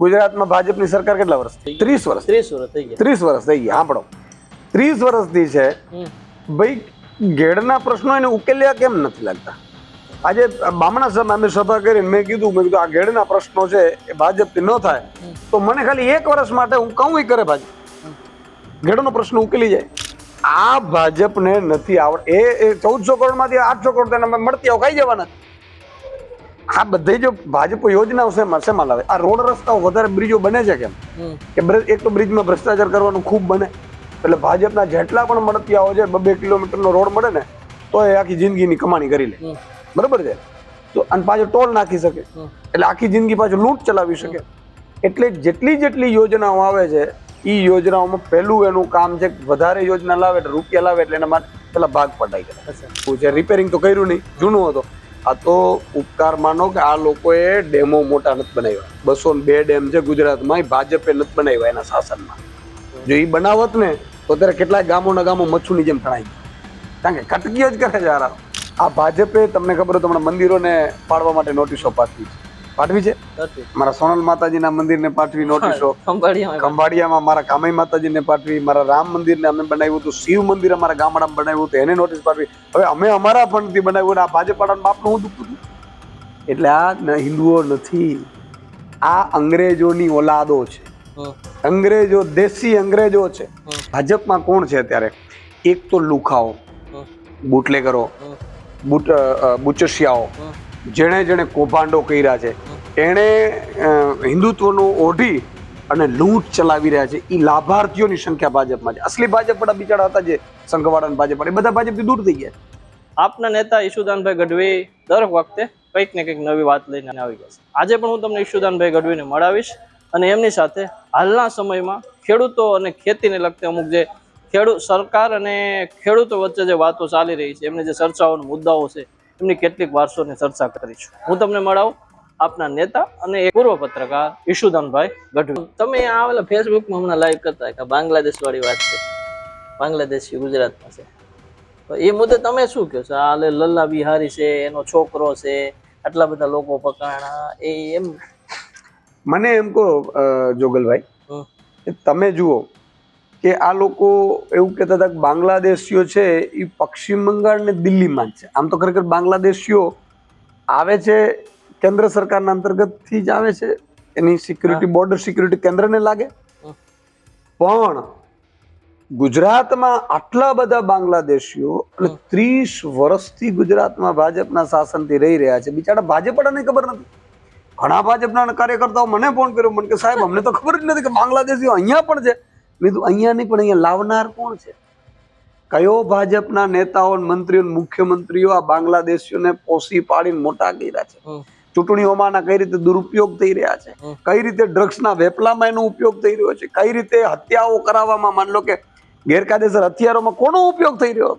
ગુજરાતમાં ભાજપની સરકાર કેટલા વર્ષ થઈ. ત્રીસ વર્ષ. ત્રીસ વર્ષ થઈ ગયા. ત્રીસ વર્ષ થઈ ગયા આપણો ત્રીસ વર્ષથી છે. ભાઈ ઘેડના પ્રશ્નો એને ઉકેલ્યા કેમ નથી લાગતા? આજે બામણા સભા અમે સભા કરીને મેં કીધું મેં કીધું આ ઘેડના પ્રશ્નો છે એ ભાજપથી ન થાય. તો મને ખાલી એક વર્ષ માટે હું કહું કરે ભાજપ. ઘેડનો પ્રશ્ન ઉકેલી જાય. આ ભાજપને નથી આવડ એ ચૌદસો કરોડમાંથી આઠસો કરોડ તેને અમે મળતી આવું ખાઈ જવાના. આ બધી જો ભાજપ યોજનાઓ શેમાં શેમાં લાવે? આ રોડ રસ્તાઓ વધારે બ્રિજો બને છે કેમ? કે એક તો બ્રિજમાં ભ્રષ્ટાચાર કરવાનું ખૂબ બને. એટલે ભાજપના જેટલા પણ મળતિયાઓ છે બે કિલોમીટરનો રોડ મળે ને તો એ આખી જિંદગીની કમાણી કરી લે. બરાબર છે? તો અને પાછો ટોલ નાખી શકે. એટલે આખી જિંદગી પાછું લૂંટ ચલાવી શકે. એટલે જેટલી જેટલી યોજનાઓ આવે છે એ યોજનાઓમાં પહેલું એનું કામ છે વધારે યોજના લાવે એટલે રૂપિયા લાવે એટલે એના માટે પેલા ભાગ પડાઈ ગયા છે. રિપેરિંગ તો કર્યું નહીં જૂનું હતો. આ તો ઉપકાર માનો કે આ લોકોએ ડેમો મોટા નથી બનાવ્યા. બસો બે ડેમ છે ગુજરાતમાં, એ ભાજપે નથી બનાવ્યા એના શાસનમાં. જો એ બનાવત ને, તો અત્યારે કેટલાય ગામોના ગામો મચ્છુની જેમ ગયા. કારણ કે કટકીઓ જ કરે છે આ ભાજપે, તમને ખબર હોય તો હમણાં મંદિરોને પાડવા માટે નોટિસો પાઠવી છે. પાઠવી છે? મારા સોનલ માતાજીના મંદિરને પાઠવી નોટિસો ખંભાળિયામાં મારા કામાઈ માતાજીને પાઠવી મારા રામ મંદિરને અમે બનાવ્યું હતું શિવ મંદિર અમારા ગામડામાં બનાવ્યું હતું એને નોટિસ પાઠવી. હવે અમે અમારા ફંડથી બનાવ્યું આ ભાજપ વાળાના બાપનું હું દુઃખ એટલે આ હિન્દુઓ નથી. આ અંગ્રેજોની ઓલાદો છે. અંગ્રેજો દેશી અંગ્રેજો છે. ભાજપમાં કોણ છે અત્યારે? એક તો લુખાઓ. બુટલેગરો. બુટ બુચસિયાઓ. જેણે જેણે કૌભાંડો કર્યા છે, એણે હિન્દુત્વનું ઓઢી અને લૂંટ ચલાવી રહ્યા છે. એ લાભાર્થીઓની સંખ્યા ભાજપમાં છે. અસલી ભાજપ વાળા બિચારા હતા જે સંઘવાળા ભાજપ એ બધા ભાજપથી દૂર થઈ ગયા. આપના નેતા ઈશુદાનભાઈ ગઢવી દર વખતે કંઈક ને કંઈક નવી વાત લઈને આવી ગયા છે. આજે પણ હું તમને ઈશુદાનભાઈ ગઢવીને મળાવીશ અને એમની સાથે હાલના સમયમાં ખેડૂતો અને ખેતીને લગતી અમુક જે ખેડૂત સરકાર અને ખેડૂતો વચ્ચે જે વાતો ચાલી રહી છે, એમની જે ચર્ચાઓનો મુદ્દાઓ છે એમની કેટલીક વારસોની ચર્ચા કરીશું હું તમને મળાવું આપના નેતા અને એક પૂર્વ પત્રકાર ઈશુદાનભાઈ ગઢવી. તમે આ ઓલા ફેસબુકમાં હમણાં લાઈવ કરતા કે બાંગ્લાદેશ વાળી વાત છે. બાંગ્લાદેશી ગુજરાતમાં છે. તો એ મુદ્દે તમે શું કહો છો? આ લલ્લા બિહારી છે એનો છોકરો છે આટલા બધા લોકો પકડાણા એ એમ મને એમ કહો જોગલભાઈ તમે જુઓ કે આ લોકો એવું કહેતા હતા કે બાંગ્લાદેશીઓ છે એ પશ્ચિમ બંગાળ ને દિલ્હીમાં જ છે. આમ તો ખરેખર બાંગ્લાદેશીઓ આવે છે કેન્દ્ર સરકારના અંતર્ગતથી જ આવે છે. એની સિક્યુરિટી બોર્ડર સિક્યુરિટી કેન્દ્રને લાગે. પણ ગુજરાતમાં આટલા બધા બાંગ્લાદેશીઓ અને ત્રીસ વર્ષથી ગુજરાતમાં ભાજપના શાસનથી રહી રહ્યા છે. બિચારા ભાજપવાળાને ખબર નથી. ઘણા ભાજપના કાર્યકર્તાઓ મને ફોન કર્યો મને કે સાહેબ અમને તો ખબર જ નથી કે બાંગ્લાદેશીઓ અહીંયા પણ છે. મેં કીધું અહીંયા નહીં પણ અહીંયા લાવનાર કોણ છે? કયો ભાજપના નેતાઓ મંત્રીઓ મુખ્યમંત્રીઓ આ બાંગ્લાદેશીઓને પોસી પાડીને મોટા કર્યા છે? ચૂંટણીઓમાં કઈ રીતે દુરુપયોગ થઈ રહ્યા છે? કઈ રીતે ડ્રગ્સના વેપલામાં એનો ઉપયોગ થઈ રહ્યો છે? કઈ રીતે હત્યાઓ કરાવવામાં માન લો કે ગેરકાયદેસર હથિયારોમાં કોનો ઉપયોગ થઈ રહ્યો?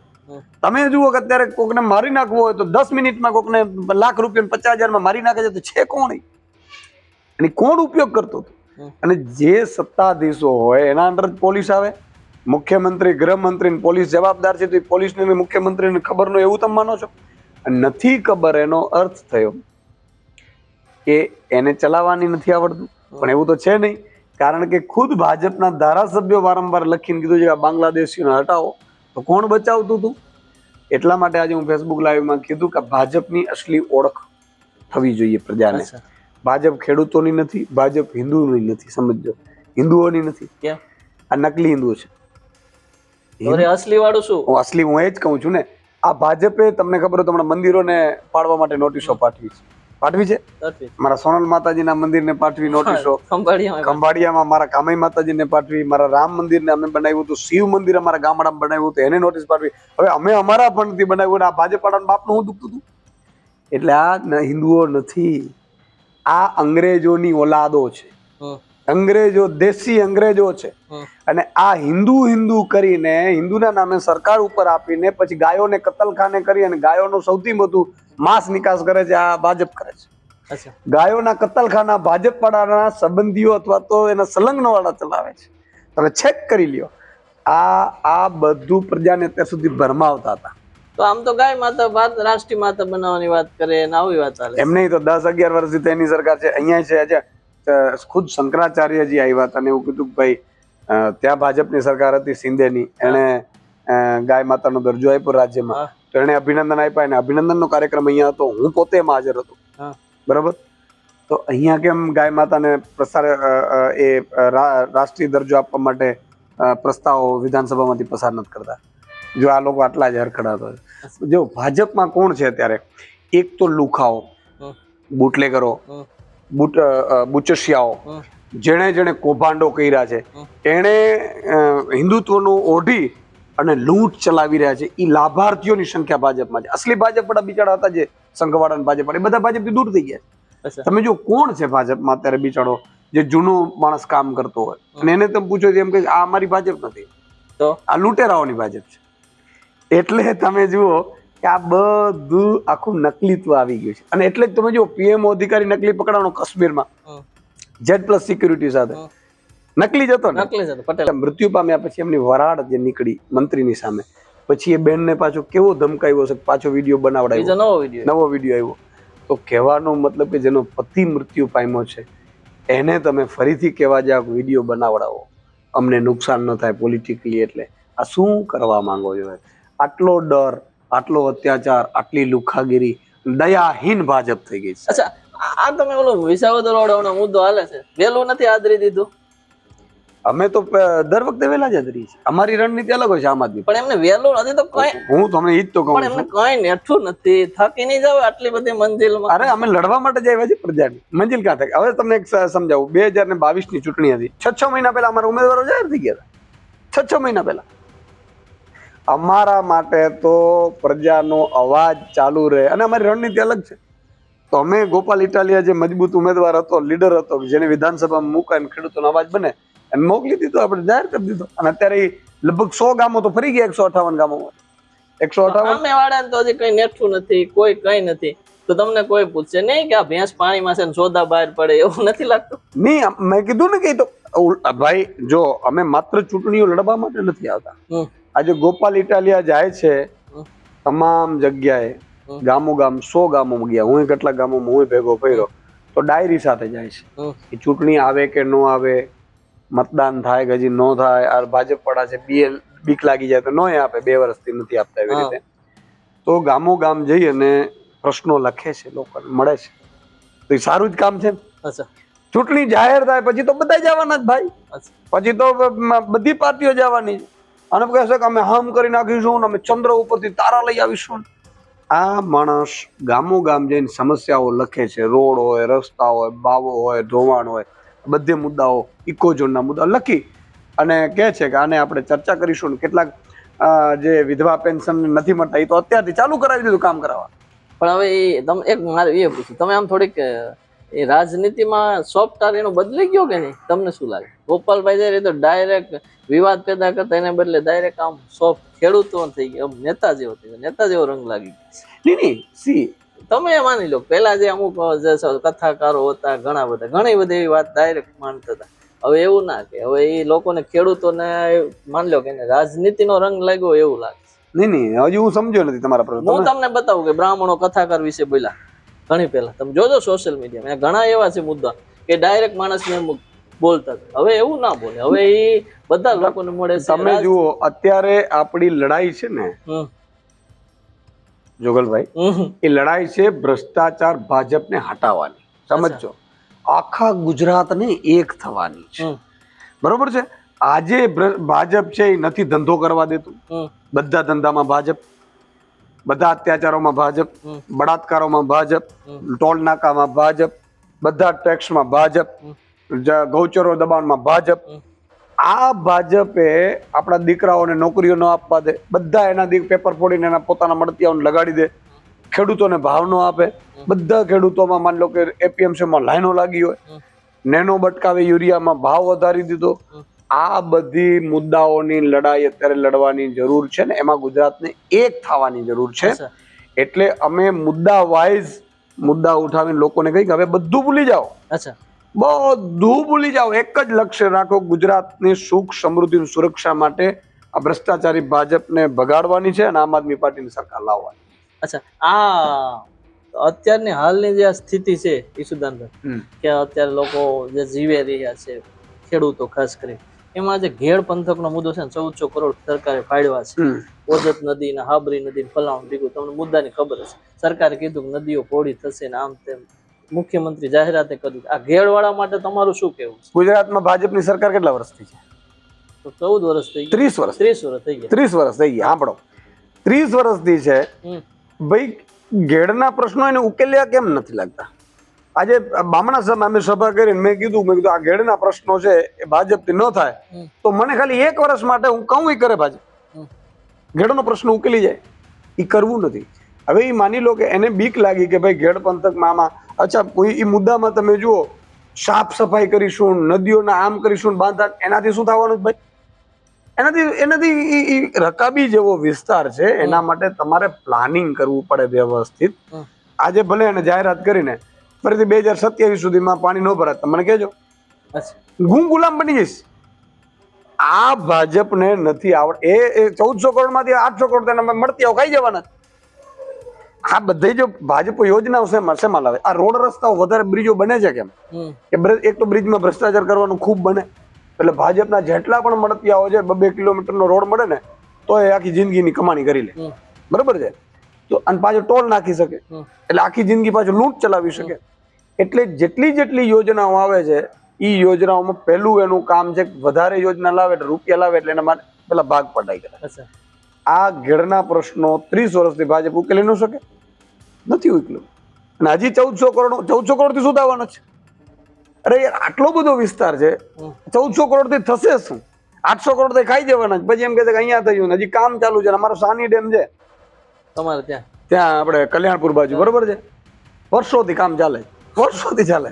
તમે જુઓ કે અત્યારે કોકને મારી નાખવો હોય તો દસ મિનિટમાં કોકને લાખ રૂપિયા પચાસ હજારમાં મારી નાખે છે તો છે કોણ એની કોણ ઉપયોગ કરતો હતો. અને જે સત્તાધીશો હોય એના અંદર પોલીસ આવે? મુખ્યમંત્રી ગૃહમંત્રી પોલીસ જવાબદાર છે તો એ પોલીસને મુખ્યમંત્રીને ખબર ન એવું તમે માનો છો? નથી ખબર એનો અર્થ થયો કે એને ચલાવવાની નથી આવડતું. પણ એવું તો છે નહીં. કારણ કે ખુદ ભાજપના ધારાસભ્યો વારંવાર લખીને કીધું છે કે બાંગ્લાદેશીઓને હટાવો. તો કોણ બચાવતું હતું? એટલા માટે આજે હું ફેસબુક લાઈવમાં કીધું કે ભાજપની અસલી ઓળખ થવી જોઈએ પ્રજાને. ભાજપ ખેડૂતોની નથી ભાજપ હિન્દુની નથી સમજો હિન્દુઓની નથી. કેમ આ નકલી હિન્દુઓ છે. અસલી વાળું શું? હું અસલી હું એ જ કહું છું ને આ ભાજપે તમને ખબર હોય તો મંદિરોને પાડવા માટે નોટિસો પાઠવી છે. પાઠવી છે? મારા સોનલ માતાજીના મંદિરને પાઠવી નોટિસો ખંભાળિયામાં. મારા કામાઈ માતાજીને પાઠવી મારા રામ મંદિરને અમે બનાવ્યું હતું શિવ મંદિર અમારા ગામડામાં બનાવ્યું હતું એને નોટિસ પાઠવી. હવે અમે અમારા ફંડથી બનાવ્યું આ ભાજપ વાળાના બાપનું હું દુખતું હતું. એટલે આ હિન્દુઓ નથી. આ અંગ્રેજોની ઓલાદો છે. અંગ્રેજો દેશી અંગ્રેજો છે. અને આ હિન્દુ હિન્દુ કરીને હિન્દુના નામે સરકાર ઉપર આપીને પછી ગાયોને કતલખાને કરી અને ગાયોનો સૌથી મોટું માંસ નિકાસ કરે છે આ ભાજપ કરે છે. ગાયોના કતલખાના ભાજપ વાળાના સંબંધીઓ અથવા તો એના સંલગ્ન વાળા ચલાવે છે. તમે ચેક કરી લ્યો. આ આ બધું પ્રજાને અત્યાર સુધી ભરમાવતા હતા. તો આમ તો ગાય માતા ભારત રાષ્ટ્રીય માતા બનાવવાની વાત કરે અને આવી વાત ચાલે એમ નહીં તો દસ અગિયાર વર્ષથી તેની સરકાર છે. અહીંયા છે આજે ખુદ શંકરાચાર્યજી આવ્યા હતા અને એવું કીધું કે ભાઈ ત્યાં ભાજપની સરકાર હતી સિંધેની. એણે ગાય માતાનો દરજ્જો આપ્યો રાજ્યમાં. તો એણે અભિનંદન આપ્યા અને અભિનંદનનો કાર્યક્રમ અહીંયા હતો. હું પોતે એમાં હાજર હતો. બરાબર? તો અહીંયા કેમ ગાય માતાને પ્રસાર એ રાષ્ટ્રીય દરજ્જો આપવા માટે પ્રસ્તાવો વિધાનસભામાંથી પસાર નથી કરતા? જો આ લોકો આટલા જ હરખડાતો જો ભાજપમાં કોણ છે અત્યારે? એક તો લુખાઓ બુટલેગરો બુટ બુચસિયાઓ. જેણે જેણે કૌભાંડો કર્યા છે. એણે હિન્દુત્વનું ઓઢી અને લૂંટ ચલાવી રહ્યા છે. એ લાભાર્થીઓની સંખ્યા ભાજપમાં છે. અસલી ભાજપ વાળા બિચારા હતા જે સંઘવાળા ભાજપ એ બધા ભાજપથી દૂર થઈ ગયા છે. તમે જો કોણ છે ભાજપમાં અત્યારે બિચારો જે જૂનો માણસ કામ કરતો હોય? અને એને તમે પૂછો એમ કે આ અમારી ભાજપ નથી. તો? આ લૂંટેરાઓની ભાજપ છે. એટલે તમે જુઓ કે આ બધું આખું નકલીત્વ આવી ગયું છે. અને એટલે જ તમે જુઓ પીએમ અધિકારી નકલી પકડાણો કાશ્મીરમાં. જેડ પ્લસ સિક્યુરિટી સાથે. નકલી જતો નકલી જતો પટેલ. મૃત્યુ પામ્યા પછી એમની વરાળ જે નીકળી મંત્રીની સામે. પછી એ બેનને પાછો કેવો ધમકાવ્યો છે પાછો વીડિયો બીજો બનાવડાવ્યો નવો વીડિયો. નવો વીડિયો આવ્યો. તો કહેવાનો મતલબ કે જેનો પતિ મૃત્યુ પામ્યો છે એને તમે ફરીથી કહેવા જાઓ વીડિયો બનાવડાવો. અમને નુકસાન ન થાય પોલિટિકલી એટલે. આ શું કરવા માંગો છો? આટલો ડર આટલો અત્યાચાર આટલી લુખાગીરી દયાહીન ભાજપ થઈ ગઈ છે. અચ્છા આ તમે ઓલો વિસાવદર વાળો મુદ્દો હાલે છે. વેલું નથી આદરી દીધું? અમે તો દર વખતે વહેલા જ આદરી છે અમારી રણનીતિ અલગ હોય છે આમ આદમી પણ એમને વેલું નથી તો કઈ હું તમને ઈ જ તો કહું પણ એમને કઈ નેઠું નથી. થાકી નહીં જાવ આટલી બધી મંજિલમાં. અરે અમે લડવા માટે જ આવ્યા છીએ પ્રજાની. મંજિલ ક્યાં થાય? હવે તમને એક સમજાવું. બે હજાર ને બાવીસની ચૂંટણી હતી. છ છ મહિના પહેલા અમારા ઉમેદવારો જાહેર થઈ ગયા હતા. છ છ મહિના પહેલા. અમારા માટે તો પ્રજાનો અવાજ ચાલુ રહે. અને અમારી રણનીતિ અલગ છે. તો અમે ગોપાલ ઇટાલિયા જે મજબૂત ઉમેદવાર હતો લીડર હતો જેને વિધાનસભામાં મુકાય ખેડૂતોનો અવાજ બને એને મોકલી દીધો આપણે જાહેર કરી દીધો. અને અત્યારે લગભગ સો ગામો તો ફરી ગયા એકસો અઠાવન ગામોમાં એકસો અઠાવન વાળાને તો હજી કઈ નેઠું નથી કોઈ કઈ નથી. તો તમને કોઈ પૂછશે નહીં કે આ ભેંસ પાણીમાં છે ને સોદા બહાર પડે એવું નથી લાગતું? નહીં મેં કીધું ને કે તો ભાઈ જો અમે માત્ર ચૂંટણીઓ લડવા માટે નથી આવતા. આજે ગોપાલ ઇટાલિયા જાય છે તમામ જગ્યાએ ગામો ગામ સો ગામો ગયા. હું કેટલા ગામોમાં હું ભેગો ફર્યો તો ડાયરી સાથે જાય છે. એ ચૂંટણી આવે કે ન આવે મતદાન થાય કે હજી ન થાય આ ભાજપ પડા છે બી બીક લાગી જાય તો ન આપે બે વર્ષથી નથી આપતા એવી રીતે. તો ગામો ગામ જઈ અને પ્રશ્નો લખે છે લોકોને મળે છે. તો એ સારું જ કામ છે અચ્છા. ચૂંટણી જાહેર થાય પછી તો બધા જવાના જ ભાઈ. પછી તો બધી પાર્ટીઓ જવાની છે. અને કહેશે કે અમે હમ કરી નાખીશું અમે ચંદ્ર ઉપરથી તારા લઈ આવીશું. આ માણસ ગામો ગામ જઈને સમસ્યાઓ લખે છે. રોડ હોય, રસ્તા હોય, બાવો હોય, ધોવાણ હોય, બધે મુદ્દાઓ ઇકોઝોનના મુદ્દા લખી અને કહે છે કે આને આપણે ચર્ચા કરીશું ને કેટલાક જે વિધવા પેન્શન નથી મળતા, એ તો અત્યારથી ચાલુ કરાવી દીધું કામ કરાવવા. પણ હવે એ તમે એક મારે એ પૂછ્યું તમે આમ થોડીક એ રાજનીતિમાં સોફ્ટવેર એનો બદલી ગયો કે નહીં? તમને શું લાગે? ગોપાલભાઈ જાય તો ડાયરેક્ટ વિવાદ પેદા કરતા એને બદલે ડાયરેક્ટ આમ સોફ્ટ ખેડૂતો થઈ ગયો આમ નેતા જેવો થઈ ગયો. નેતા જેવો રંગ લાગી ગયો. નહીં નહીં સી. તમે માની લો પેલા જે અમુક જે કથાકારો હતા ઘણા બધા ઘણી બધી એવી વાત ડાયરેક્ટ માનતા હતા. હવે એવું ના કે હવે એ લોકોને ખેડૂતોને માની લો કે રાજનીતિનો રંગ લાગ્યો એવું લાગે. નહીં નહીં હજી હું સમજ્યો નથી તમારા હું તમને બતાવું કે બ્રાહ્મણો કથાકાર વિશે બોલ્યા. ઘણી પહેલા. તમે જોજો સોશિયલ મીડિયામાં ઘણા એવા છે મુદ્દા કે ડાયરેક્ટ માણસને બોલતા હવે એવું ના બોલે. હવે એ બધા લોકોને મળે તમે જુઓ અત્યારે આપણી લડાઈ છે ને જોગલભાઈ એ લડાઈ છે ભ્રષ્ટાચાર ભાજપને હટાવવાની. સમજો આખા ગુજરાતને એક થવાની છે. બરોબર છે? આજે ભાજપ છે એ નથી ધંધો કરવા દેતું. બધા ધંધામાં ભાજપ બધા અત્યાચારોમાં ભાજપ બળાત્કારોમાં ભાજપ ટોલ નાકામાં ભાજપ બધા ટેક્સમાં ભાજપ ગૌચરો દબાણમાં ભાજપ. આ ભાજપે આપણા દીકરાઓને નોકરીઓ ન આપવા દે. બધા એના પેપર ફોડીને એના પોતાના મળતિયાઓને લગાડી દે. ખેડૂતોને ભાવ ન આપે. બધા ખેડૂતોમાં માની લો કે એપીએમસીમાં લાઈનો લાગી હોય. નેનો બટકાવે યુરિયામાં ભાવ વધારી દીધો. આ બધી મુદ્દાઓની લડાઈ અત્યારે લડવાની જરૂર છે ને એમાં ગુજરાતને એક થવાની જરૂર છે. એટલે અમે મુદ્દા વાઇઝ મુદ્દા ઉઠાવીને લોકોને કહી કે હવે બધું ભૂલી જાઓ. અચ્છા બધું ભૂલી જાઓ. એક જ લક્ષ્ય રાખો ગુજરાતની સુખ સમૃદ્ધિ સુરક્ષા માટે આ ભ્રષ્ટાચારી ભાજપને ભગાડવાની છે અને આમ આદમી પાર્ટીની સરકાર લાવવાની. અચ્છા આ અત્યારની હાલની જે સ્થિતિ છે ઈશુદાનભાઈ કે અત્યારે લોકો જે જીવે રહ્યા છે ખેડૂતો ખાસ કરી એમાં જે ઘેડ પંથકનો મુદ્દો છે ને ચૌદસો કરોડ સરકારે ફાળવ્યા છે. ઓજત નદી ને હાબરી નદી ફલાણું ભીગું. તમને મુદ્દાની ખબર હશે. સરકારે કીધું કે નદીઓ પોળી થશે ને આમ તેમ. મુખ્યમંત્રી જાહેરાતે કર્યું આ ઘેડવાળા માટે તમારું શું કેવું છે? ગુજરાતમાં ભાજપની સરકાર કેટલા વર્ષથી છે? તો ચૌદ વર્ષ થઈ ત્રીસ વર્ષ. ત્રીસ વર્ષ થઈ ગયા. ત્રીસ વર્ષ થઈ ગયા આપણો ત્રીસ વર્ષથી છે. ભાઈ ઘેડના પ્રશ્નો એને ઉકેલ્યા કેમ નથી લાગતા? આજે બામણા સભા અમે સભા કરીને મેં કીધું મેં કીધું આ ઘેડના પ્રશ્નો છે એ ભાજપથી ન થાય. તો મને ખાલી એક વર્ષ માટે હું કહું એ કરે ભાજપ. ઘેડનો પ્રશ્ન ઉકેલી જાય. એ કરવું નથી. હવે એ માની લો કે એને બીક લાગી કે ભાઈ ઘેડ પંથકમાં આમાં અચ્છા કોઈ એ મુદ્દામાં તમે જુઓ સાફ સફાઈ કરીશું નદીઓના આમ કરીશું બાંધા એનાથી શું થવાનું ભાઈ? એનાથી એનાથી ઈ રકાબી જેવો વિસ્તાર છે. એના માટે તમારે પ્લાનિંગ કરવું પડે વ્યવસ્થિત. આજે ભલે એને જાહેરાત કરીને ફરીથી બે હજાર સત્યાવીસ સુધીમાં પાણી ન ભરાય તમને મને કહેજો. હું ગુલામ બની જઈશ. આ ભાજપને નથી આવડ એ ચૌદસો કરોડમાંથી આઠસો કરોડ તેને મળતી આવો ખાઈ જવાના. આ બધી જો ભાજપ યોજનાઓ શેમાં શેમાં લાવે? આ રોડ રસ્તાઓ વધારે બ્રિજો બને છે કેમ? કે એક તો બ્રિજમાં ભ્રષ્ટાચાર કરવાનું ખૂબ બને. એટલે ભાજપના જેટલા પણ મળતિયાઓ છે બે કિલોમીટરનો રોડ મળે ને તો એ આખી જિંદગીની કમાણી કરી લે. બરાબર છે? તો અને પાછો ટોલ નાખી શકે. એટલે આખી જિંદગી પાછું લૂંટ ચલાવી શકે. એટલે જેટલી જેટલી યોજનાઓ આવે છે એ યોજનાઓમાં પહેલું એનું કામ છે વધારે યોજના લાવે એટલે રૂપિયા લાવે એટલે એના માટે પેલા ભાગ પડાઈ કરે. આ ઘેડના પ્રશ્નો ત્રીસ વર્ષથી ભાજપ ઉકેલી ન શકે. નથી ઉકેલું. અને હજી ચૌદસો કરોડ ચૌદસો કરોડથી શું થવાનું છે. અરે યાર આટલો બધો વિસ્તાર છે. ચૌદસો કરોડથી થશે શું? આઠસો કરોડથી ખાઈ જવાના છે. પછી એમ કહે છે કે અહીંયા થયું ને હજી કામ ચાલુ છે અમારો સાની ડેમ છે. તમારે ત્યાં? ત્યાં આપણે કલ્યાણપુર બાજુ બરોબર છે? વર્ષોથી કામ ચાલે વર્ષોથી ચાલે.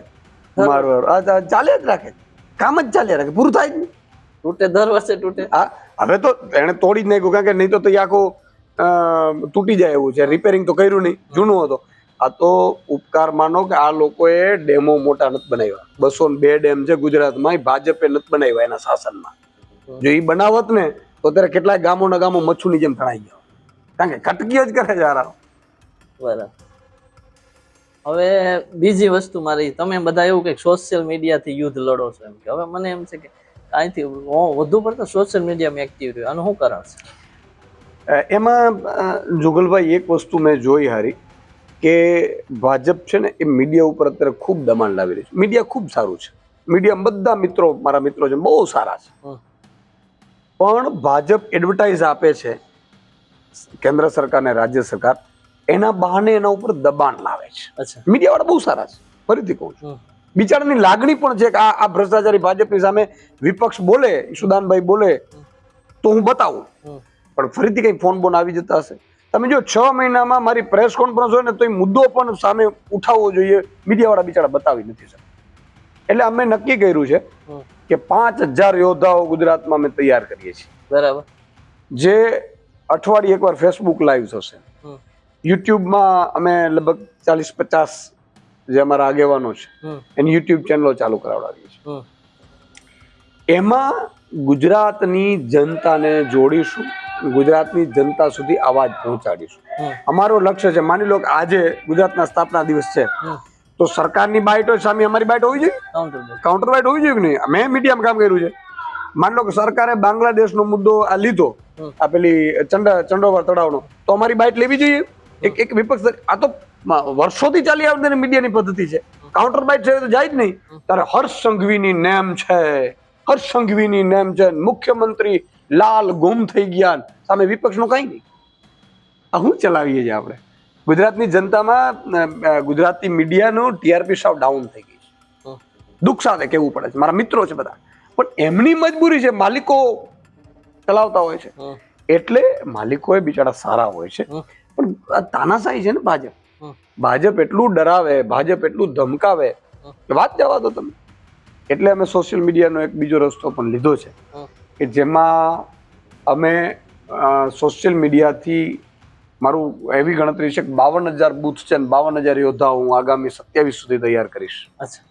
મારું ચાલે જ રાખે. કામ જ ચાલે રાખે. પૂરું થાય જ નહીં. તૂટે દર વર્ષે તૂટે. હા હવે તો એને તોડી જ નાખ્યું કારણ કે નહીં તો આખું તૂટી જાય એવું છે. રિપેરિંગ તો કર્યું નહીં જૂનું હતો. આ તો ઉપકાર માનો કે આ લોકોએ ડેમો મોટા નથી બનાવ્યા. બસો બે ડેમ છે ગુજરાતમાં એ ભાજપે નથી બનાવ્યા એના શાસનમાં. જો એ બનાવત ને તો અત્યારે કેટલાય ગામોના ગામો મચ્છુની જેમ તણાઈ ગયા. કારણ કે કટકી જ કરે છે આરા બરાબર. હવે બીજી વસ્તુ મારી તમે બધા એવું કે સોશિયલ મીડિયાથી યુદ્ધ લડો છો એમ કે. હવે મને એમ છે કે અહીંથી વધુ પડતા સોશિયલ મીડિયામાં એક્ટિવ રહ્યો. આનું શું કારણ છે? એમાં જુગલભાઈ એક વસ્તુ મેં જોઈ હારી કે ભાજપ છે ને એ મીડિયા ઉપર અત્યારે ખૂબ દબાણ લાવી રહી છે. મીડિયા ખૂબ સારું છે. મીડિયા બધા મિત્રો મારા મિત્રો છે બહુ સારા છે. પણ ભાજપ એડવર્ટાઇઝ આપે છે કેન્દ્ર સરકાર ને રાજ્ય સરકાર. એના બહાને એના ઉપર દબાણ લાવે છે. અચ્છા. મીડિયા વાળા બહુ સારા છે. ફરીથી કહું છું. બિચારાની લાગણી પણ છે કે આ આ ભ્રષ્ટાચારી ભાજપની સામે વિપક્ષ બોલે ઈશુદાનભાઈ બોલે તો હું બતાવું. પણ ફરીથી કઈ ફોન બોન આવી જતા હશે. તમે જો છ મહિનામાં મારી પ્રેસ કોન્ફરન્સ હોય ને તો એ મુદ્દો પણ સામે ઉઠાવવો જોઈએ. મીડિયાવાળા બિચારા બતાવી નથી શકતા. એટલે અમે નક્કી કર્યું છે કે પાંચ હજાર યોદ્ધાઓ ગુજરાતમાં અમે તૈયાર કરીએ છીએ. બરાબર. જે અઠવાડિયે એકવાર ફેસબુક લાઈવ થશે. યુટ્યુબમાં અમે લગભગ ચાલીસ પચાસ જે અમારા આગેવાનો છે એની યુટ્યુબ ચેનલો ચાલુ કરાવડાવી છે એમાં ગુજરાતની જનતાને જોડીશું ગુજરાતની જનતા સુધી અવાજ પહોંચાડીશું. અમારો લક્ષ્ય છે માની લો કે આજે ગુજરાતના સ્થાપના દિવસ છે તો સરકારની બાઇટ હોય સામે અમારી બાઇટ હોવી જોઈએ? કાઉન્ટર બાઇટ હોવી જોઈએ કે નહીં? મેં મીડિયામાં કામ કર્યું છે. માની લો કે સરકારે બાંગ્લાદેશનો મુદ્દો આ લીધો આ પેલી ચંડા ચંડોવર તળાવનો તો અમારી બાઇટ લેવી જોઈએ? એક એક વિપક્ષ આ તો વર્ષોથી ચાલી આવતી મીડિયાની પદ્ધતિ છે. કાઉન્ટર બાઇટ છે તો જાય જ નહીં. ત્યારે હર્ષ સંઘવીની નેમ છે. હર્ષ સંઘવીની નેમ છે. મુખ્યમંત્રી લાલ ગુમ થઈ ગયા સામે વિપક્ષનું કંઈ નહીં. આ શું ચલાવીએ છીએ આપણે? ગુજરાતની જનતામાં ગુજરાતી મીડિયાનું ટીઆરપી સાવ ડાઉન થઈ ગઈ છે. દુઃખ સાથે કહેવું પડે છે. મારા મિત્રો છે બધા. પણ એમની મજબૂરી છે. માલિકો ચલાવતા હોય છે. એટલે માલિકો એ બિચારા સારા હોય છે. પણ તાનાશાહી છે ને ભાજપ. ભાજપ એટલું ડરાવે ભાજપ એટલું ધમકાવે. વાત જવા દો તમે. એટલે અમે સોશિયલ મીડિયાનો એક બીજો રસ્તો પણ લીધો છે. કે જેમાં અમે સોશિયલ મીડિયાથી મારું એવી ગણતરી છે કે બાવન હજાર બુથ છે અને બાવન હજાર યોદ્ધા હું આગામી સત્યાવીસ સુધી તૈયાર કરીશ. અચ્છા.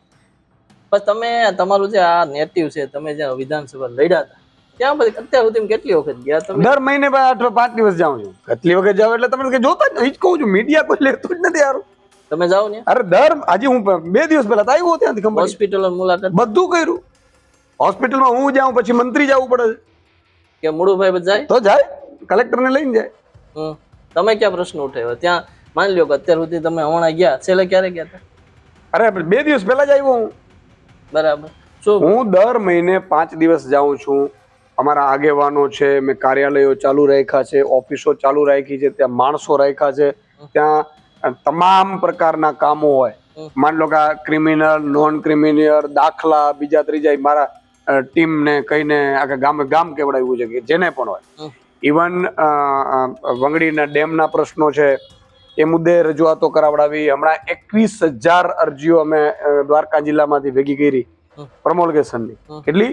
પણ તમે તમારું જે આ નેટિવ છે તમે જે વિધાનસભા લડ્યા હતા ત્યાં પછી અત્યાર સુધી કેટલી વખત ગયા તમે? દર મહિને આઠ પાંચ દિવસ જાઉં છું. કેટલી વખત જાવ એટલે તમે જોતા જ નહીં. જ કહું છું મીડિયા કોઈ લેતું જ નથી યાર. તમે જાઓ ને. અરે દર આજે હું બે દિવસ પહેલા તો આવ્યો ત્યાંથી કંપની હોસ્પિટલ મુલાકાત. બધું કર્યું. હોસ્પિટલમાં હું જાઉં પછી મંત્રી જવું પડે છે. કે મુળુભાઈ જાય? તો જાય. કલેક્ટરને લઈને જાય. તમે ક્યાં પ્રશ્ન ઉઠાવ્યો? ત્યાં માની લ્યો કે અત્યાર સુધી તમે હમણાં ગયા. છેલ્લે ક્યારે ગયા હતા? અરે બે દિવસ પહેલા જ આવ્યો હું. બરાબર. શું? હું દર મહિને પાંચ દિવસ જાઉં છું. અમારા આગેવાનો છે મેં કાર્યાલયો ચાલુ રાખ્યા છે ઓફિસો ચાલુ રાખી છે ત્યાં માણસો રાખ્યા છે ત્યાં તમામ પ્રકારના કામો હોય. માની લો કે આ ક્રિમિનલ નોન ક્રિમિનલ દાખલા બીજા ત્રીજા મારા ટીમને કહીને આખા ગામે ગામ કેવડાવ્યું છે કે જેને પણ હોય ઇવન વંગડીના ડેમના પ્રશ્નો છે એ મુદ્દે રજૂઆતો કરાવડાવી હમણાં એકવીસ હજાર અરજીઓ અમે દ્વારકા જિલ્લામાંથી ભેગી કરી. પ્રમોલગેશનની કેટલી.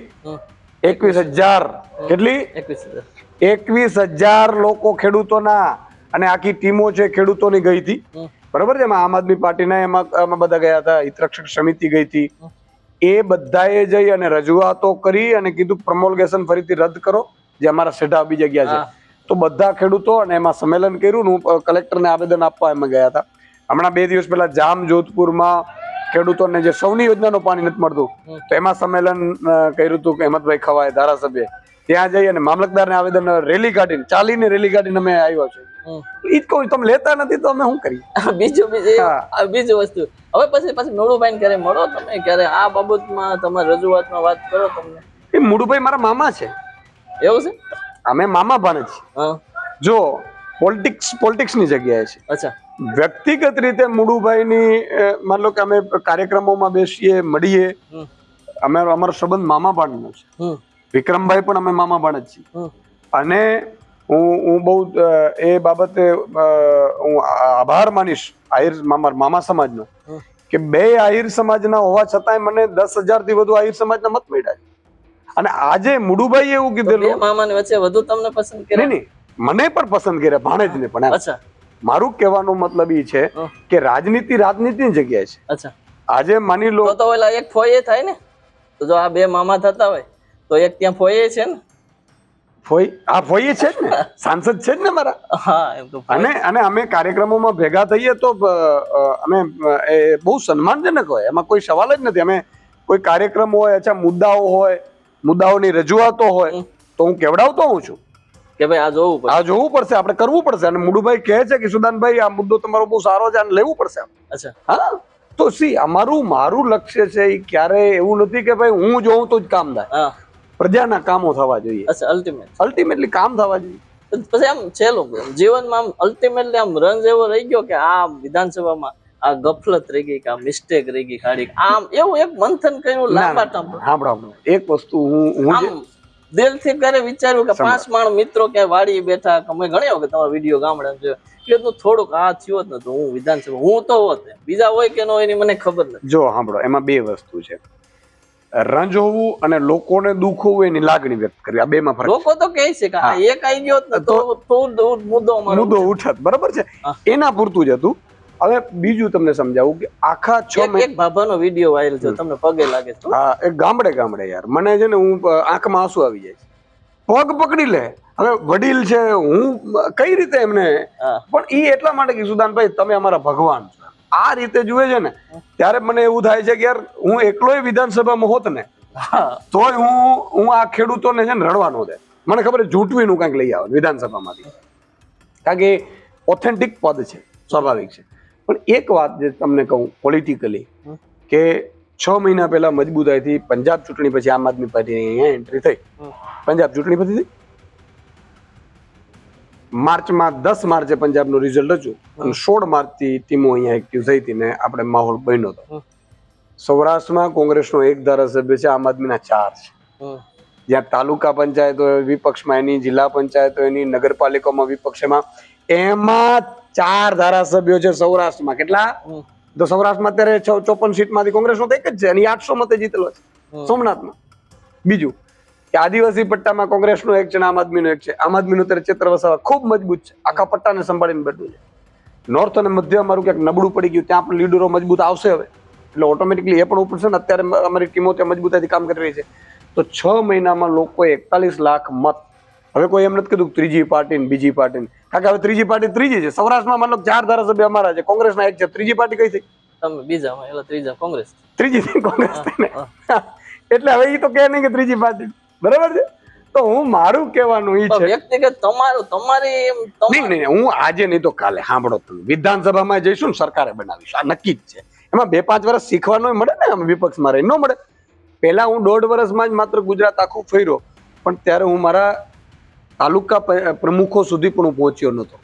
એકવીસ હજાર. કેટલી? એકવીસ હજાર. એકવીસ હજાર લોકો ખેડૂતોના અને આખી ટીમો છે ખેડૂતોની ગઈ હતી. બરોબર છે? એમાં આમ આદમી પાર્ટીના એમાં બધા ગયા હતા. હિતરક્ષક સમિતિ ગઈ હતી. એ બધાએ જઈ અને રજૂઆતો કરી અને કીધું પ્રમોલગેશન ફરીથી રદ કરો. જે અમારા સેઢા બી જગ્યા છે. તો બધા ખેડૂતો અને એમાં સંમેલન કર્યું ને હું કલેક્ટરને આવેદન આપવા એમાં ગયા હતા. હમણાં બે દિવસ પહેલા જામ જોધપુરમાં ખેડૂતોને જે સૌની યોજનાનું પાણી નથી મળતું. તો એમાં સંમેલન કર્યું હતું કે હેમંતભાઈ ખવાય ધારાસભ્ય. ત્યાં જઈ અને મામલતદારને આવેદન રેલી કાઢીને ચાલીને રેલી કાઢીને અમે આવ્યો છે. ઈ જ કહું તમે લેતા નથી તો અમે શું કરીએ? બીજું બીજું આ બીજું વસ્તુ. હવે પછી પછી મેળુભાઈ ક્યારે મળો તમે ક્યારે આ બાબતમાં તમારી રજૂઆતમાં વાત કરો તમને. એ મોડુભાઈ મારા મામા છે. એવું છે? અમે મામા ભાણે છીએ. જો પોલિટિક્સ પોલિટિક્સની જગ્યાએ છે. અચ્છા. વ્યક્તિગત રીતે મુડુભાઈની માન લો કે અમે કાર્યક્રમોમાં બેસીએ મળીએ અમે અમારો સંબંધ મામા ભાણનો છે વિક્રમભાઈ પણ અમે મામા ભાણ જ છીએ. અને હું હું બહુ એ બાબતે હું આભાર માનીશ આહિર મામા મામા સમાજનો. કે બે આહિર સમાજના હોવા છતાંય મને દસ હજારથી વધુ આહિર સમાજના મત મળ્યા છે. અને આજે મુડુભાઈ એવું કીધેલું મામાની વચ્ચે વધુ તમને પસંદ કરે નહીં મને પણ પસંદ કર્યા ભાણેજને પણ. અચ્છા. મારું કહેવાનો મતલબ એ છે કે રાજનીતિ રાજનીતિની જગ્યાએ છે. અચ્છા. આજે માની લો તો ઓલા એક ફોયે થાય ને? તો જો આ બે મામા થતા હોય તો એક ત્યાં ફોયે છે ને? ફોઈ આ ફોઈ છે જ ને? સાંસદ છે જ ને મારા? હા એમ તો અને અને અમે કાર્યક્રમોમાં ભેગા થઈએ તો અમે એ બહુ સન્માનજનક હોય. એમાં કોઈ સવાલ જ નથી. અમે કોઈ કાર્યક્રમ હોય અચ્છા મુદ્દાઓ હોય મુદ્દાઓની રજૂઆતો હોય તો હું કેવડાવતો હોઉં છું. કે ભાઈ આ જોવું પડશે. આ જોવું પડશે આપણે કરવું પડશે. અને મુડુભાઈ કહે છે કે સુદાનભાઈ આ મુદ્દો તમારો બહુ સારો છે અને લેવું પડશે અચ્છા. હા? તો સી અમારું મારું લક્ષ્ય છે એ ક્યારેય એવું નથી કે ભાઈ હું જોઉં તો જ કામ થાય. પ્રજાના કામો થવા જોઈએ. અચ્છા અલ્ટિમેટ અલ્ટિમેટલી કામ થવા જોઈએ. પછી આમ છેલ્લું જીવનમાં આમ અલ્ટિમેટલી આમ રંજ એવો રહી ગયો કે આ વિધાનસભામાં આ ગફલત રહી ગઈ કે આ મિસ્ટેક રહી ગઈ ખાડી આમ એવું એક મંથન કર્યું લાંબા ટાઈમ સાંભળો. એક વસ્તુ હું હું દિલથી ક્યારે વિચાર્યું કે પાંચ માણ મિત્રો ક્યાંય વાડી બેઠા કે અમે ઘણી વખત તમારો વીડિયો ગામડે જોયો. એટલું થોડુંક આ થયો જ નતું. હું વિધાનસભા હું તો હોત બીજા હોય કે ન હોય એની મને ખબર નથી. જો સાંભળો એમાં બે વસ્તુ છે. રંજ હોવું અને લોકોને દુઃખ હોવું એની લાગણી વ્યક્ત કરવી. આ બે માં ફરક લોકો તો કહે છે કે આ એક આવી ગયો તો મુદ્દો. મુદ્દો ઉઠત. બરાબર છે? એના પૂરતું જ હતું. હવે બીજું તમને સમજાવું કે આખા છ એક એક ભાભાનો વીડિયો વાયરલ થયો તમને પગે લાગે છે હા. એ ગામડે ગામડે યાર. મને છે ને હું આંખમાં આંસુ આવી જાય પગ પકડી લે. હવે વડીલ છે હું કઈ રીતે એમને પણ એ એટલા માટે કે સુદાનભાઈ તમે અમારા ભગવાન છો. આ રીતે જુએ છે ને ત્યારે મને એવું થાય છે કે યાર હું એકલોય વિધાનસભામાં હોત ને તોય હું હું આ ખેડૂતોને છે ને રડવાનો દે મને ખબર જૂટવીનું કાંઈક લઈ આવે વિધાનસભામાંથી. કારણ કે ઓથેન્ટિક પદ છે સ્વાભાવિક છે. પણ એક વાત જે તમને કહું પોલિટિકલી કે છ મહિના પહેલા મજબૂતાઈથી પંજાબ ચૂંટણી પછી આમ આદમી પાર્ટીની અહીંયા એન્ટ્રી થઈ. પંજાબ ચૂંટણી પછી થઈ માર્ચમાં દસ માર્ચે પંજાબનું રિઝલ્ટ હતું અને સોળ માર્ચથી ટીમો અહીંયા એક્ટિવ થઈ હતી ને આપણે માહોલ બન્યો હતો. સૌરાષ્ટ્રમાં કોંગ્રેસનો એક ધારાસભ્ય છે આમ આદમીના ચાર છે. જ્યાં તાલુકા પંચાયતો વિપક્ષમાં એની જિલ્લા પંચાયતો એની નગરપાલિકામાં વિપક્ષ એમાં એમાં ચાર ધારાસભ્યો છે સૌરાષ્ટ્રમાં. કેટલા? તો સૌરાષ્ટ્રમાં અત્યારે ચોપન સીટમાંથી કોંગ્રેસનો તો એક જ છે. અને આઠસો મતે જીતેલો છે. સોમનાથમાં. બીજું કે આદિવાસી પટ્ટામાં કોંગ્રેસનો એક છે આમ આમ આદમીનો એક છે. આમ આદમીનું અત્યારે ચિત્ર વસાવા ખૂબ મજબૂત છે. આખા પટ્ટાને સંભાળીને બેઠું છે. નોર્થ અને મધ્ય અમારું ક્યાંક નબળું પડી ગયું. ત્યાં પણ લીડરો મજબૂત આવશે હવે. એટલે ઓટોમેટિકલી એ પણ ઉપડશે ને અત્યારે અમારી ટીમો ત્યાં મજબૂતાથી કામ કરી રહી છે. તો છ મહિનામાં લોકોએ એકતાલીસ લાખ મત હવે કોઈ એમ નથી કીધું ત્રીજી પાર્ટી બીજી પાર્ટી કારણ કે હવે ત્રીજી પાર્ટી ત્રીજી છે. સૌરાષ્ટ્રમાં મતલબ ચાર ધારાસભ્ય અમારા છે. કોંગ્રેસના એક છે. ત્રીજી પાર્ટી કઈ થઈ? તમે એટલે ત્રીજા કોંગ્રેસ. ત્રીજી કોંગ્રેસ એટલે હવે એ તો કહે નહીં કે ત્રીજી પાર્ટી. બરાબર છે? તો હું મારું કહેવાનું એ છે. વ્યક્તિગત તમારું તમારી નહીં નહીં હું આજે નહીં તો કાલે સાંભળો તમે. વિધાનસભામાં જઈશું ને સરકારે બનાવીશ. આ નક્કી જ છે. એમાં બે પાંચ વર્ષ શીખવાનું મળે ને આમ વિપક્ષમાં રહી ન મળે. પહેલા હું દોઢ વર્ષમાં જ માત્ર ગુજરાત આખું ફર્યો. પણ ત્યારે હું મારા તાલુકા પ્રમુખો સુધી પણ હું પહોંચ્યો નહોતો.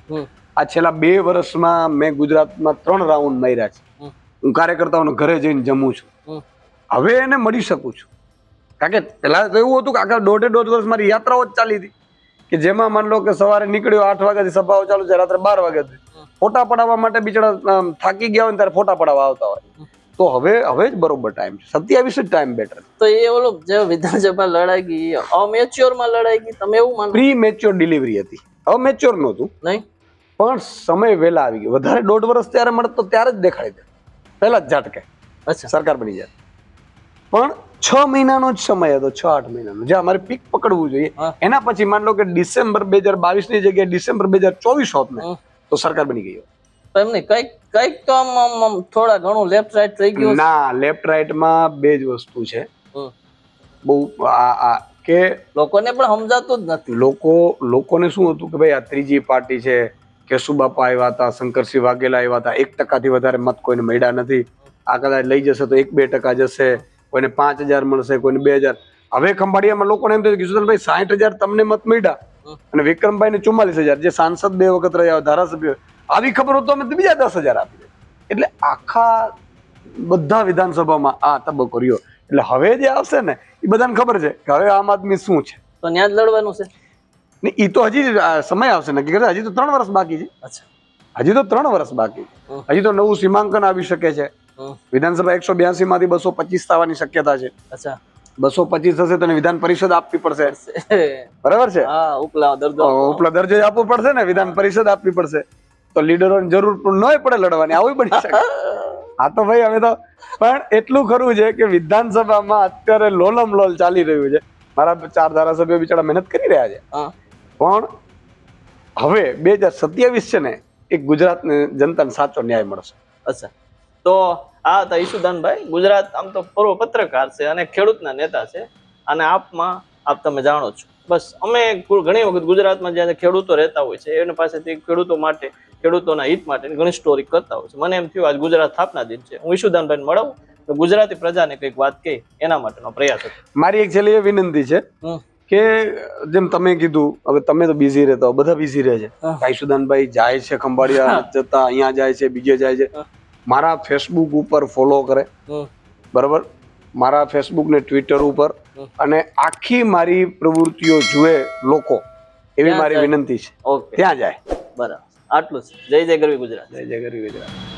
આ છેલ્લા બે વર્ષમાં મેં ગુજરાતમાં ત્રણ રાઉન્ડ માર્યા છે. હું કાર્યકર્તાઓને ઘરે જઈને જમું છું. હવે એને મળી શકું છું. કારણ કે પહેલા તો એવું હતું કે આખા દોઢે દોઢ વર્ષ મારી યાત્રાઓ જ ચાલી હતી. કે જેમાં માન લો કે સવારે નીકળ્યો આઠ વાગ્યાથી સભાઓ ચાલુ છે રાત્રે બાર વાગ્યાથી. ફોટા પડાવવા માટે બિચારા થાકી ગયા હોય ને ત્યારે ફોટા પડાવવા આવતા હોય. તો હવે હવે જ બરોબર ટાઈમ છે. સત્યાવીસ જ ટાઈમ બેટર તો એ ઓલો જે વિધાનસભા લડાઈ ગઈ અમેચ્યોરમાં લડાઈ ગઈ તમે એવું માનો? પ્રી મેચ્યોર ડિલિવરી હતી. અમેચ્યોર મેચ્યોર નહોતું. નહીં? પણ સમય વહેલા આવી ગયો. વધારે દોઢ વર્ષ ત્યારે મળે તો ત્યારે જ દેખાડી દે. પહેલા જ ઝાટકે. અચ્છા. સરકાર બની જાય. પણ છ મહિનાનો જ સમય હતો છ આઠ મહિનાનો. જે અમારે પીક પકડવું જોઈએ. એના પછી માન લો કે ડિસેમ્બર બે હજાર બાવીસની જગ્યાએ ડિસેમ્બર બે હજાર ચોવીસ હોત ને તો સરકાર બની ગઈ હોત. તો એમ નહીં કંઈક તો આમ થોડા ઘણું લેફ્ટ રાઈટ થઈ ગયું ના લેફ્ટ રાઈટમાં બે જ વસ્તુ છે. બહુ આ આ કે લોકોને પણ સમજાતું જ નથી. લોકો લોકોને શું હતું કે ભાઈ આ ત્રીજી પાર્ટી છે કેશુબાપા આવ્યા હતા શંકરસિંહ વાઘેલા આવ્યા હતા એક ટકાથી વધારે મત કોઈને મળ્યા નથી. આ કદાચ લઈ જશે તો એક બે ટકા જશે કોઈને પાંચ હજાર મળશે કોઈને બે હજાર. હવે ખંભાળિયામાં લોકોને એમ થયું કે કિશોરભાઈ સાઠ હજાર તમને મત મળ્યા. અને વિક્રમભાઈ ને ચુમ્માલીસ હજાર જે સાંસદ બે વખત રહ્યા હોય, ધારાસભ્ય આવી ખબર હોત તો અમે બીજા દસ હજાર આપી દે એટલે આખા બધા વિધાનસભામાં આ તબક્કો રહ્યો. એટલે હવે જે આવશે ને એ બધાને ખબર છે કે હવે આમ આદમી શું છે. તો ત્યાં જ લડવાનું છે? ને એ તો હજી સમય આવશે નક્કી કરે હજી તો ત્રણ વર્ષ બાકી છે. અચ્છા. હજી તો ત્રણ વર્ષ બાકી છે. હજી તો નવું સીમાંકન આવી શકે છે. વિધાનસભા એકસો બ્યાસી માંથી બસો પચીસ થવાની શક્યતા છે. અચ્છા. બસો પચીસ થશે તો વિધાન પરિષદ આપવી પડશે. બરાબર છે? ઉપલા દરજ્જો આપવો પડશે ને વિધાન પરિષદ આપવી પડશે. તો લીડરોની જરૂર પણ નહીં પડે લડવાની આવું બની શકે. હા તો ભાઈ અમે તો પણ એટલું ખરું છે કે વિધાનસભામાં અત્યારે લોલમ લોલ ચાલી રહ્યું છે. મારા ચાર ધારાસભ્યો બિચારા મહેનત કરી રહ્યા છે. હા. પણ હવે બે હજાર સત્યાવીસ છે ને એક ગુજરાતને જનતાને સાચો ન્યાય મળશે. અચ્છા. તો આ હતા ઈશુદાનભાઈ. ગુજરાત આમ તો પૂર્વ પત્રકાર છે અને ખેડૂતના નેતા છે. અને આપમાં આપ તમે જાણો છો. બસ અમે ઘણી વખત ગુજરાતમાં જ્યાં ખેડૂતો રહેતા હોય છે એની પાસેથી ખેડૂતો માટે ખેડૂતોના હિત માટે ઘણી સ્ટોરી કરતા હોય છે. મને એમ થયું આજ ગુજરાત સ્થાપના દિન છે. હું ઈશુદાનભાઈને મળાવું તો ગુજરાતી પ્રજાને કંઈક વાત કહી એના માટેનો પ્રયાસ હતો. મારી એક છેલ્લી એ વિનંતી છે કે જેમ તમે કીધું હવે તમે તો બિઝી રહેતા હો બધા બિઝી રહે છે. હા. ભાઈ જાય છે ખંભાળિયા જતા અહીંયા જાય છે બીજે જાય છે. મારા ફેસબુક ઉપર ફોલો કરે. બરાબર? મારા ફેસબુક ને ટ્વિટર ઉપર અને આખી મારી પ્રવૃત્તિઓ જુએ લોકો એવી મારી વિનંતી છે. ત્યાં જાય. બરાબર. આટલું જ. જય જય ગરવી ગુજરાત. જય જય ગરવી ગુજરાત.